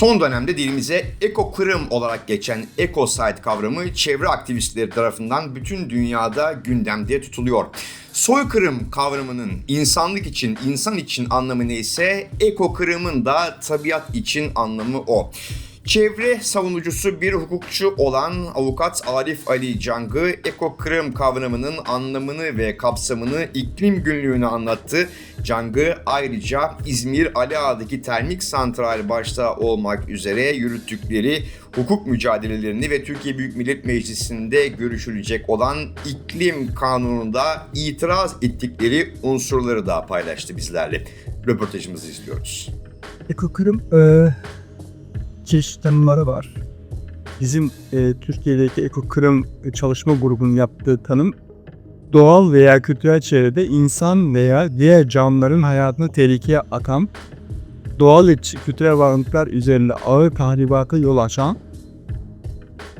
Son dönemde dilimize ekokırım olarak geçen ecocide kavramı çevre aktivistleri tarafından bütün dünyada gündemde tutuluyor. Soykırım kavramının insanlık için, insan için anlamı neyse ekokırımın da tabiat için anlamı o. Çevre savunucusu bir hukukçu olan avukat Arif Ali Cangı, ekokırım kavramının anlamını ve kapsamını iklim günlüğüne anlattı. Cangı ayrıca İzmir Ali Ağa'daki termik santral başta olmak üzere yürüttükleri hukuk mücadelelerini ve Türkiye Büyük Millet Meclisi'nde görüşülecek olan iklim kanununda itiraz ettikleri unsurları da paylaştı bizlerle. Röportajımızı izliyoruz. Ekokırım e, çeşitli var. Bizim e, Türkiye'deki ekokırım çalışma grubunun yaptığı tanım doğal veya kültürel çevrede insan veya diğer canlıların hayatını tehlikeye atan, doğal ve kültürel varlıklar üzerinde ağır tahribata yol açan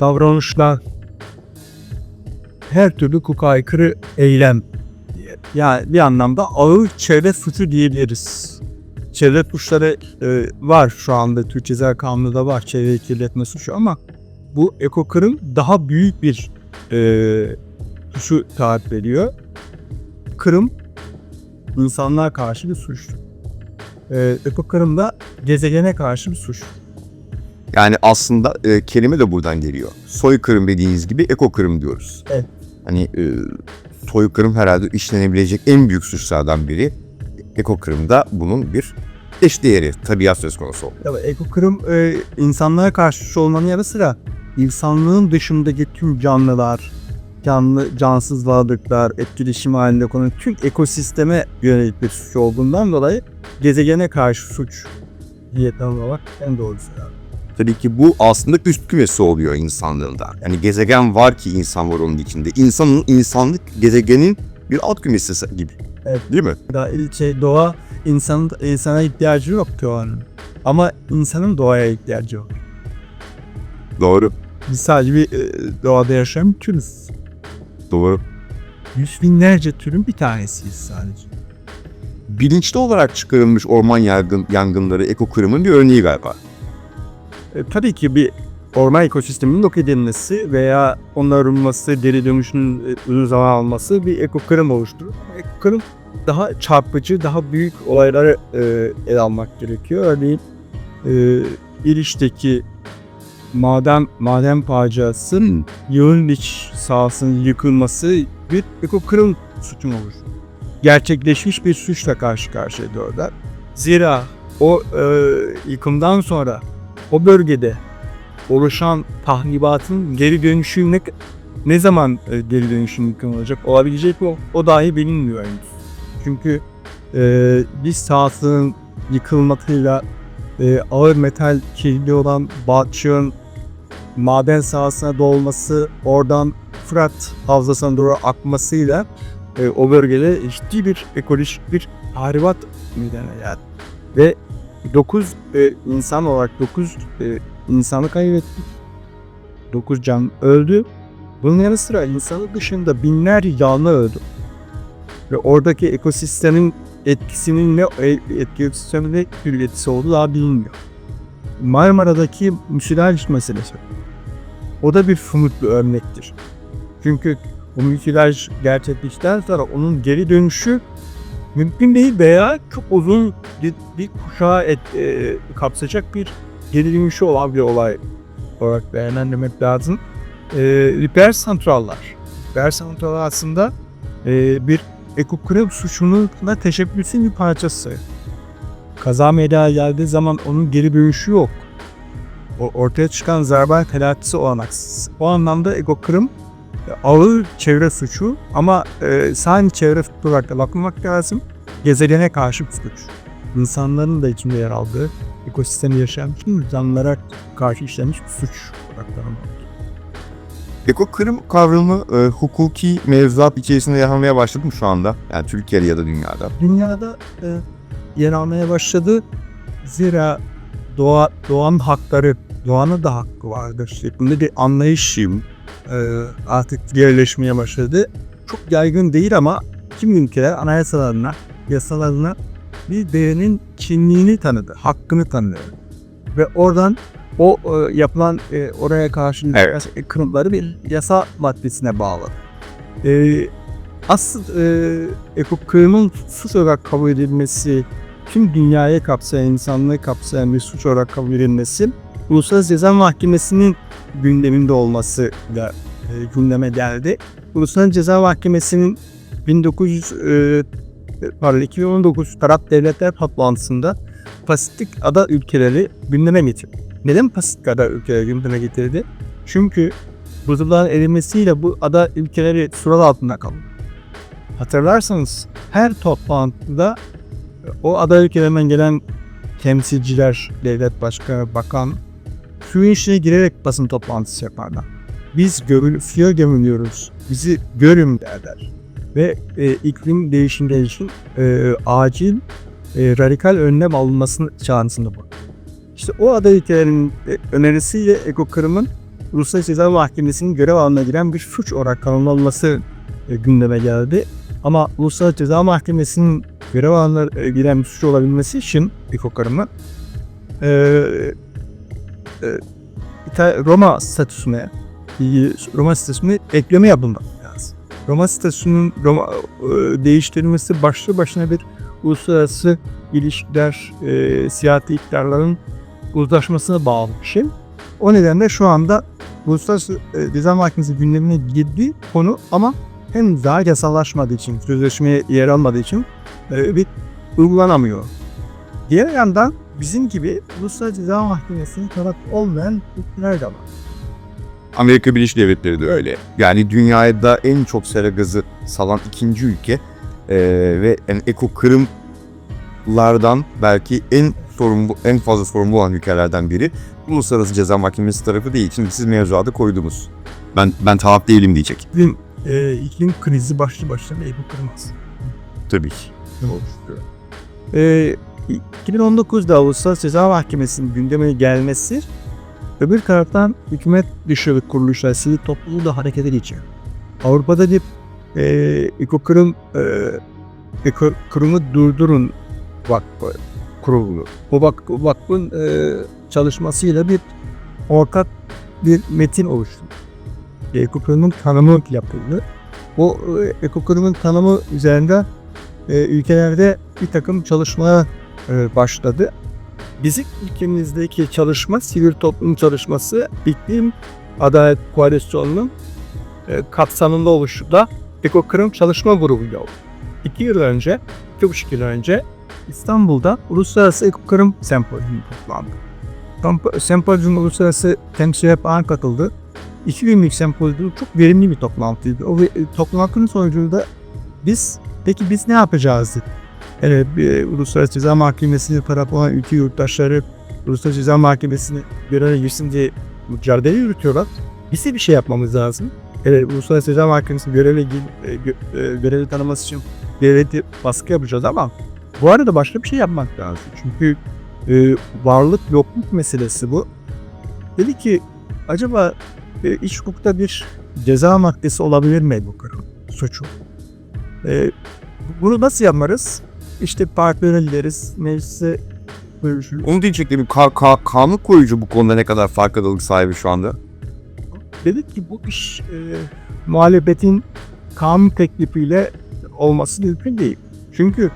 davranışlar, her türlü hukuka aykırı eylem. Yani bir anlamda ağır çevre suçu diyebiliriz. Çevre suçları e, var şu anda Türk Ceza Kanunu'da var çevre kirletme suçu ama bu ekokırım daha büyük bir e, suçu tarif ediyor. Kırım insanlığa karşı bir suç. E, ekokırım da gezegene karşı bir suç. Yani aslında e, kelime de buradan geliyor. Soykırım dediğiniz gibi ekokırım diyoruz. Evet. Hani e, soykırım herhalde işlenebilecek en büyük suçlardan biri. Ekokırım da bunun bir eşdeğeri, tabiat söz konusu oluyor. Evet, ekokırım e, insanlığa karşı olmanın yanı sıra insanlığın dışındaki tüm canlılar, canlı cansız varlıklar, etkileşim halinde konan tüm ekosisteme yönelik bir suç olduğundan dolayı gezegene karşı suç diye tanımlamak en doğrusu. Yani. Tabii ki bu aslında üst kümesi oluyor insanlığında. Yani gezegen var ki insan var onun içinde. İnsanın, insanlık gezegenin bir alt kümesi gibi. Evet. Değil mi? Daha şey, doğa insanın insana ihtiyacı yok doğanın. Ama insanın doğaya ihtiyacı var. Doğru. Biz sadece bir e, doğada yaşayan bir türüz. Doğru. Yüz binlerce türün bir tanesiyiz sadece. Bilinçli olarak çıkarılmış orman yangın, yangınları ekokırımın bir örneği galiba. E, tabii ki bir orman ekosisteminin yok edilmesi veya onarılması, geri dönüşünün e, uzun zaman alması bir ekokırım oluşturur. Ekokırım daha çarpıcı, daha büyük olayları e, ele almak gerekiyor. Örneğin e, İliç'teki maden maden faciasının yığın iç sahasının yıkılması bir ekokırım suçu olur. Gerçekleşmiş bir suçla karşı karşıya orada. Zira o e, yıkımdan sonra o bölgede oluşan tahribatın geri dönüşü ne, ne zaman e, geri dönüşüm olacak? Olabilecek mi? O, o dahi bilinmiyor henüz. Çünkü e, bir sahasının yıkılmasıyla e, ağır metal kirli olan balçığın maden sahasına dolması, oradan Fırat havzasına doğru akmasıyla e, o bölgede ciddi bir ekolojik bir tahribat meydana geldi. Ve 9 e, insan olarak 9 e, insanı kaybettik. 9 can öldü. Bunun yanı sıra insanın dışında binlerce canlı öldü. Ve oradaki ekosistemin etkisinin ne e, ekosistemin ne tür etkisi olduğu daha bilinmiyor. Marmara'daki müsilaj meselesi. O da bir somut bir örnektir. Çünkü o müsilaj gerçekleştikten sonra onun geri dönüşü mümkün değil veya çok uzun bir, bir kuşağı et, e, kapsayacak bir geri dönüşü olan bir olay olarak değerlendirmek lazım. E, repair santrallar. Repair santrallar aslında e, bir ekokırım suçunun teşebbüsün bir parçası. Kaza meydana geldiği zaman onun geri dönüşü yok. O ortaya çıkan zararın telafisi olanaksız. O anlamda ekokırım e, ağır çevre suçu ama e, sadece çevre suçu olarak da bakmamak lazım. Gezegene karşı bir suç. İnsanların da içinde yer aldığı ekosistemi yaşayan canlılara karşı işlenmiş bir suç olarak tanımlanıyor. Ekokırım kavramı e, hukuki mevzuat içerisinde yer almaya başladı mı şu anda? Yani Türkiye'de ya da dünyada. Dünyada e, yer almaya başladı. Zira doğa, doğanın hakları, doğanın da hakkı vardır şeklinde bir anlayışım e, artık yerleşmeye başladı. Çok yaygın değil ama kim ülkeler anayasalarına, yasalarına bir değerinin kimliğini tanıdı, hakkını tanıyor. ve oradan o e, yapılan e, oraya karşı Evet. yasa- kırımları bir yasa maddesine bağlı. E, asıl e, ekokırımın suç olarak kabul edilmesi, tüm dünyayı kapsayan, insanlığı kapsayan bir suç olarak kabul edilmesi, Uluslararası Ceza Mahkemesi'nin gündeminde olması da e, gündeme geldi. Uluslararası Ceza Mahkemesi'nin 1900 e, pardon 2019 taraf devletler toplantısında Pasifik ada ülkeleri gündeme getirdi. Neden Pasifik ada ülkeleri gündeme getirdi? Çünkü buzulların erimesiyle bu ada ülkeleri sural altında kaldı. Hatırlarsanız her toplantıda o ada ülkelerinden gelen temsilciler, devlet başkanı, bakan suyun içine girerek basın toplantısı yaparlar. Biz gömül, suya gömülüyoruz, bizi görün derler. Ve e, iklim değişimleri için e, acil e, radikal önlem alınmasını çağrısında bu. İşte o ada ülkelerinin e, önerisiyle ekokırımın Uluslararası Ceza Mahkemesi'nin görev alanına giren bir suç olarak tanımlanması e, gündeme geldi. Ama Uluslararası Ceza Mahkemesi'nin görev alanına e, giren bir suç olabilmesi için ekokırımı e, e, İta- Roma statüsüne e, Roma statüsüne ekleme yapılmak lazım. Roma statüsünün Roma e, değiştirilmesi başlı başına bir uluslararası ilişkiler, e, siyasi iktidarların uzlaşmasına bağlı bir şey. O nedenle şu anda Uluslararası e, Ceza Mahkemesi gündemine girdiği konu ama hem daha yasallaşmadığı için, sözleşmeye yer almadığı için e, bir uygulanamıyor. Diğer yandan bizim gibi Uluslararası Ceza Mahkemesi'nin taraf olmayan ülkeler de var. Amerika Birleşik Devletleri de öyle. Yani dünyada en çok sera gazı salan ikinci ülke Ee, ve yani eko kırımlardan belki en sorumlu, en fazla sorumlu olan ülkelerden biri. Uluslararası Ceza Mahkemesi tarafı değil. Şimdi siz mevzuada koydunuz. Ben ben taraf değilim diyecek. İklim, e, iklim krizi başlı başına bir bu kırmaz. Tabii ki. Ee, 2019'da Uluslararası Ceza Mahkemesi'nin gündemine gelmesi öbür taraftan hükümet dışı kuruluşlar, sivil topluluğu da harekete geçiyor. Avrupa'da bir e, ekokırım e, ekokırımı durdurun vakfı kuruldu. O vak, vakfın e, çalışmasıyla bir ortak bir metin oluştu. Ekokırımın tanımı yapıldı. O e, ekokırımın tanımı üzerinde e, ülkelerde bir takım çalışmalar e, başladı. Bizim ülkemizdeki çalışma, sivil toplum çalışması iklim adalet koalisyonunun e, kapsamında oluştuğunda Ekokırım Çalışma Grubu'yla oldu. İki yıl önce, iki buçuk yıl önce İstanbul'da Uluslararası Ekokırım Sempozyumu toplandı. Sempozyum uluslararası temsilciler falan katıldı. İki günlük sempozyum çok verimli bir toplantıydı. O ve- toplantının sonucunda biz Peki biz ne yapacağız? dedik. Evet, Uluslararası Ceza Mahkemesi'ne taraf olan ülke yurttaşları Uluslararası Ceza Mahkemesi'ne göreve girsin diye mücadele yürütüyorlar. Biz de bir şey yapmamız lazım. Evet, Uluslararası Ceza Mahkemesi göreve gir, e, e, görevi tanıması için devleti baskı yapacağız ama bu arada başka bir şey yapmak lazım. Çünkü e, varlık yokluk meselesi bu. Dedi ki acaba e, iç hukukta bir ceza maddesi olabilir mi bu kırım suçu? E, bunu nasıl yaparız? İşte partilere gideriz, meclise görüşürüz. Onu diyecektim. Ka ka kanun koyucu bu konuda ne kadar farkındalık sahibi şu anda? Dedik ki bu iş e, muhalefetin kanun teklifiyle olması mümkün değil. Çünkü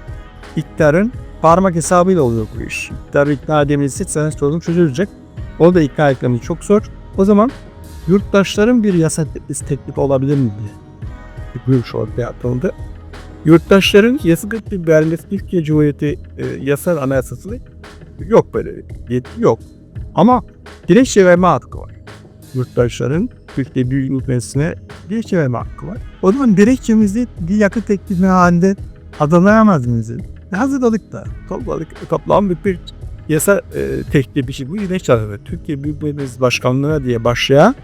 iktidarın parmak hesabıyla oluyor bu iş. İktidarı ikna edemezse sana sorun çözülecek. O da ikna etmemiz çok zor. O zaman yurttaşların bir yasa teklifi olabilir mi diye bir görüş ortaya atıldı. Yurttaşların yasa teklifi vermesi Türkiye Cumhuriyeti e, yasal anayasası yok böyle yetki yok. Ama dilekçe verme hakkı var yurttaşların Türkiye Büyük Millet Meclisi'ne dilekçe verme hakkı var. O zaman dilekçemizi bir yakın teklifi halinde hazırlayamaz mıyız? Hazırladık da. Topladık. Toplam bir, yasa e, teklifi bu dilekçe hazırladı. Türkiye Büyük Meclisi Başkanlığı'na diye başlayan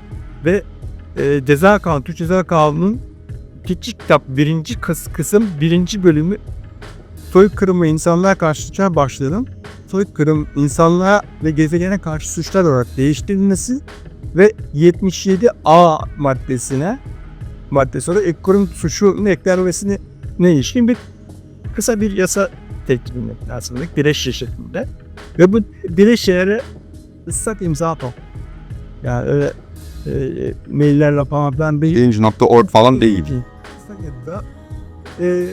ve e, ceza kanunu, Türk Ceza Kanunu'nun ikinci kitap birinci kıs- kısım birinci bölümü soykırımı insanlığa karşı suçlar başlığının soykırım insanlığa ve gezegene karşı suçlar olarak değiştirilmesi ve 77A maddesine maddesi olarak ekonomik suçunun eklenmesine ne ilişkin bir kısa bir yasa teklifi lazımlık dilekçe şeklinde. Ve bu dilekçelere ıslak imza top. Yani öyle e, maillerle falan ben değil. Birinci nokta org falan değil. Islak imza. E,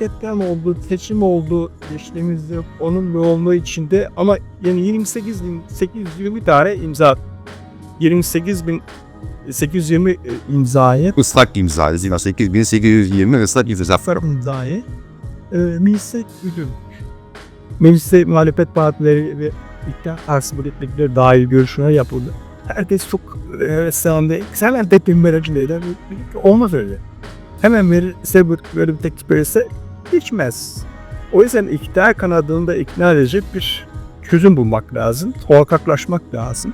deprem oldu, seçim oldu geçtiğimizde onun yoğunluğu içinde ama yani 28 bin 820 tane imza 28 bin 820 e, imzayı Islak imza. Zira 8820 ıslak imza. İmzayı e, meclise güdüm. Mecliste muhalefet partileri ve iktidar karşı milletvekilleri dahil görüşmeler yapıldı. Herkes çok heveslendi. Hemen deprem verici neden? Olmaz öyle. Hemen verirse bu- böyle bir teklif verirse geçmez. O yüzden iktidar kanadını da ikna edecek bir çözüm bulmak lazım. Korkaklaşmak lazım.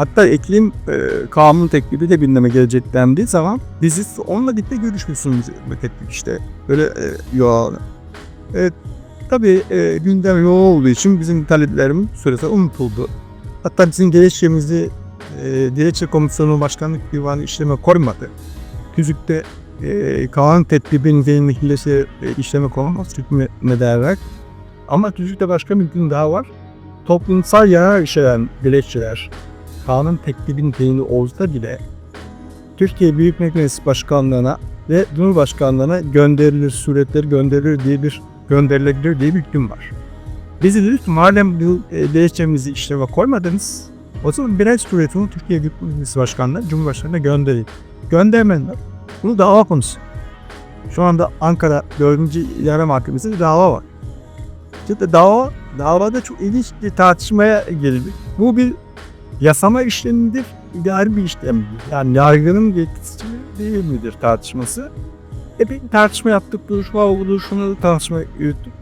Hatta iklim e, kanun teklifi de gündeme gelecek dendiği zaman biz onunla birlikte görüşmüşsünüz ettik işte. Böyle e, yo. Evet, tabii e, gündem yoğun olduğu için bizim taleplerimiz süresi unutuldu. Hatta bizim gerekçemizi e, Dilekçe Komisyonu Başkanlık Divanı işleme koymadı. Tüzükte e, kanun teklifinin zeynliklesi e, işleme konulmaz hükmetme derler. Ama tüzükte başka bir hüküm daha var. Toplumsal yarar içeren dilekçeler kanun teklifinin zeyni olsa bile Türkiye Büyük Meclisi Başkanlığı'na ve Cumhurbaşkanlığı'na gönderilir, suretleri gönderilir diye bir gönderilebilir diye bir hüküm var. Biz de dedik ki madem bu e, dilekçemizi işleme koymadınız o zaman birer suretini Türkiye Büyük Meclisi Başkanlığı'na, Cumhurbaşkanı'na gönderin. Göndermediler. Bunu dava konusu. Şu anda Ankara 4. İdare Mahkemesi'nde dava var. İşte dava, davada çok ilginç bir tartışmaya geldik. Bu bir yasama işlemidir, idari bir işlemdir. Yani yargının yetkisi değil midir tartışması. E bir tartışma yaptık, duruşma oldu, şunu tartışma yürüttük.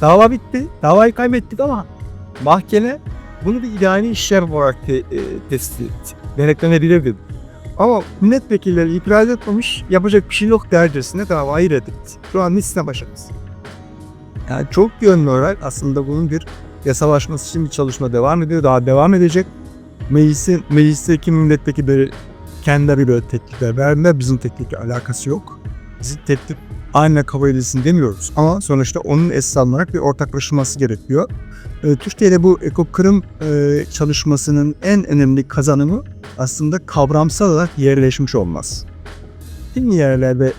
Dava bitti, davayı kaybettik ama mahkeme bunu bir idari işlem olarak te, e, tespit etti. Denetlenebilir dedi. Ama milletvekilleri itiraz etmemiş, yapacak bir şey yok dercesine davayı reddetti. Şu an liste başarısı. Yani çok yönlü olarak aslında bunun bir yasalaşması için bir çalışma devam ediyor. Daha devam edecek meclisin, meclisteki milletvekilleri kendileri böyle teklifler verdiler. Bizim teklifle alakası yok. Bizim teklif aynı kabul edilsin demiyoruz. Ama sonuçta onun esas alınarak bir ortaklaşılması gerekiyor. Ee, Türkiye'de bu ekokırım e, çalışmasının en önemli kazanımı aslında kavramsal olarak yerleşmiş olmaz. Kimi yerlerde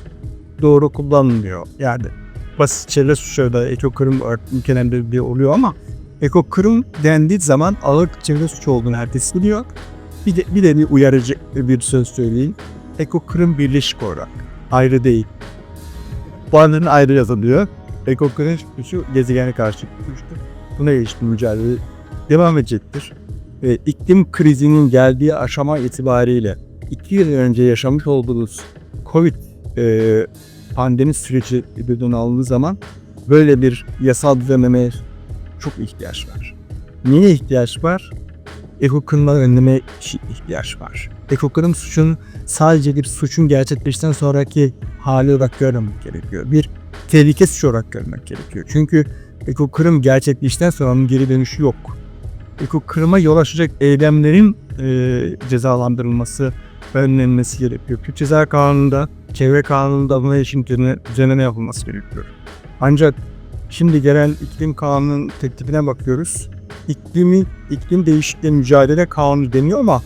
doğru kullanılmıyor. Yani basit çevre suçları ekokırım ülkelerde bir oluyor ama ekokırım dendiği zaman ağır çevre suçu olduğunu herkes biliyor. Bir de, bir de bir uyarıcı bir söz söyleyeyim. Ekokırım birleşik olarak. Ayrı değil. Puanların ayrı yazılıyor. Ekokırım suçu gezegene karşı suçtur. Buna ilişkin mücadele devam edecektir. Ve iklim krizinin geldiği aşama itibariyle iki yıl önce yaşamış olduğumuz Covid e, pandemi süreci bir aldığı zaman böyle bir yasal düzenlemeye çok ihtiyaç var. Niye ihtiyaç var? Ekokırımları önleme ihtiyaç var. Ekokırım suçun sadece bir suçun gerçekleştikten sonraki hali olarak görmemek gerekiyor. Bir tehlike suçu olarak görmek gerekiyor. Çünkü ekokırım gerçekleştikten sonra onun geri dönüşü yok. Ekokırıma yol açacak eylemlerin e, cezalandırılması ve önlenmesi gerekiyor. Türk Ceza Kanunu'nda, Çevre Kanunu'nda buna ilişkin düzenleme yapılması gerekiyor. Ancak Şimdi gelen iklim kanunun teklifine bakıyoruz. İklimi, iklim değişikliği mücadele kanunu deniyor ama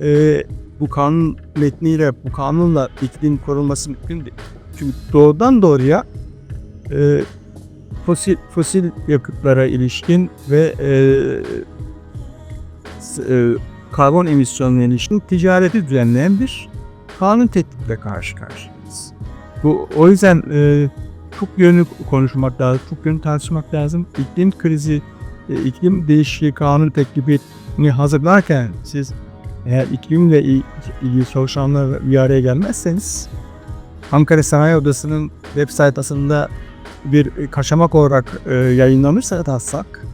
e, bu kanun metniyle, bu kanunla iklim korunması mümkün değil. Çünkü doğrudan doğruya e, fosil, fosil yakıtlara ilişkin ve e, e, karbon emisyonuna ilişkin ticareti düzenleyen bir kanun teklifiyle karşı karşıyayız. Bu, o yüzden e, çok yönlü konuşmak lazım, çok yönlü tartışmak lazım. İklim krizi, e, iklim değişikliği kanun teklifini hazırlarken siz eğer iklimle il- ilgili çalışanlar bir araya gelmezseniz Ankara Sanayi Odası'nın web sayfasında bir kaçamak olarak e, yayınlanırsa taslak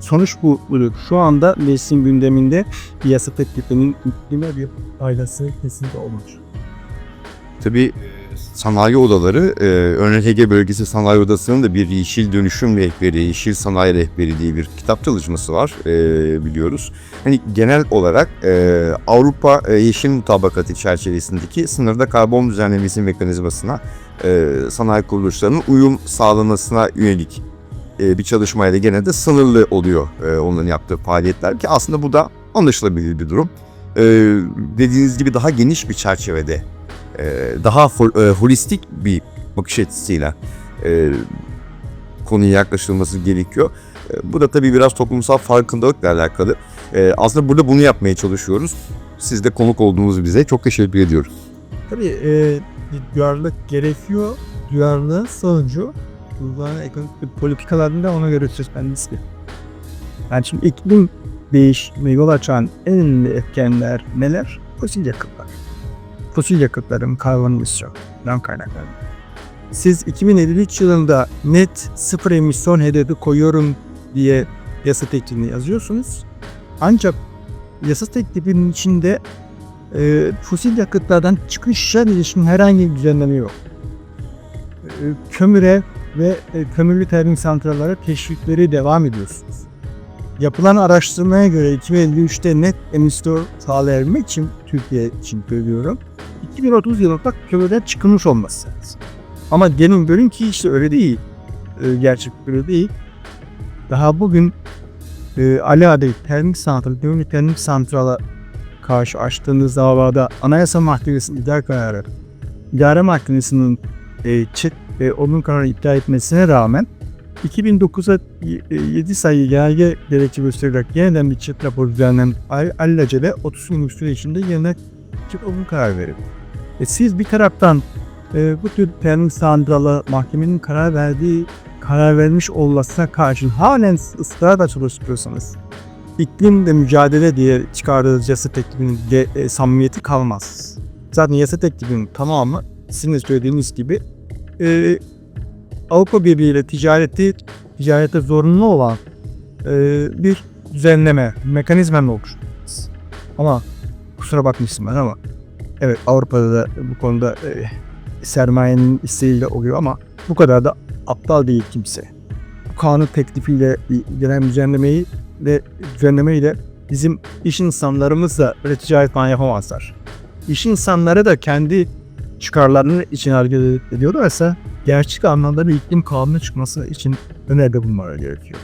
sonuç bu. budur. Şu anda meclisin gündeminde yasa teklifinin iklime bir faydası kesinlikle olmuş. Tabii sanayi odaları, e, Ege Bölgesi Sanayi Odası'nın da bir yeşil dönüşüm rehberi, yeşil sanayi rehberi diye bir kitap çalışması var e, biliyoruz. Hani genel olarak e, Avrupa e, Yeşil Mutabakatı çerçevesindeki sınırda karbon düzenlemesi mekanizmasına e, sanayi kuruluşlarının uyum sağlamasına yönelik e, bir çalışmayla gene de sınırlı oluyor e, onların yaptığı faaliyetler ki aslında bu da anlaşılabilir bir durum. E, dediğiniz gibi daha geniş bir çerçevede, daha fol- e, holistik bir bakış açısıyla e, konuya yaklaşılması gerekiyor. E, bu da tabii biraz toplumsal farkındalıkla alakalı. E, aslında burada bunu yapmaya çalışıyoruz. Siz de konuk olduğunuz bize çok teşekkür ediyoruz. Tabii e, duyarlılık gerekiyor. Duyarlılığın sonucu uygulanan ekonomik politikalarında ona göre çözmenlisi. Yani şimdi iklim değişime yol açan en önemli etkenler neler? Fosil yakıtlar. Fosil yakıtların karbon emisyonundan kaynaklanıyor. Siz 2053 yılında net sıfır emisyon hedefi koyuyorum diye yasa teklifini yazıyorsunuz. Ancak yasa teklifinin içinde e, fosil yakıtlardan çıkışa ilişkin herhangi bir düzenleme yok. E, kömüre ve e, kömürlü termik santrallere teşvikleri devam ediyorsunuz. Yapılan araştırmaya göre 2053'te net emisyon sağlayabilmek için Türkiye için söylüyorum. 2030 yılında kömürden çıkılmış olması lazım. Ama gelin görün ki işte öyle değil. E, gerçek öyle değil. Daha bugün e, Ali Adel termik santral, kömürlü termik santrala karşı açtığınız davada Anayasa Mahkemesi'nin idare kararı, idare mahkemesinin e, çık ve onun kararı iptal etmesine rağmen 2009'a 7 sayı genelge gerekçe göstererek yeniden bir çıt raporu düzenlenen alelacele 30 gün süre içinde yeniden çıt olum karar verir. E siz bir taraftan e, bu tür termik santrala mahkemenin karar verdiği karar vermiş olmasına karşın halen ısrarla çalışıyorsanız iklimle mücadele diye çıkardığı yasa teklifinin de, e, samimiyeti kalmaz. Zaten yasa teklifinin tamamı sizin de söylediğiniz gibi e, Avrupa Birliği ile ticareti ticarete zorunlu olan e, bir düzenleme, mekanizmanın oluşturulması. Ama kusura bakmışsın ben ama evet Avrupa'da da bu konuda e, sermayenin isteğiyle oluyor ama bu kadar da aptal değil kimse. Bu kanun teklifiyle gelen düzenlemeyi ve düzenlemeyle bizim iş insanlarımız da böyle ticaret falan yapamazlar. İş insanları da kendi çıkarlarını için hareket ediyorlarsa gerçek anlamda bir iklim kanunu çıkması için öneride bulunmaları gerekiyor.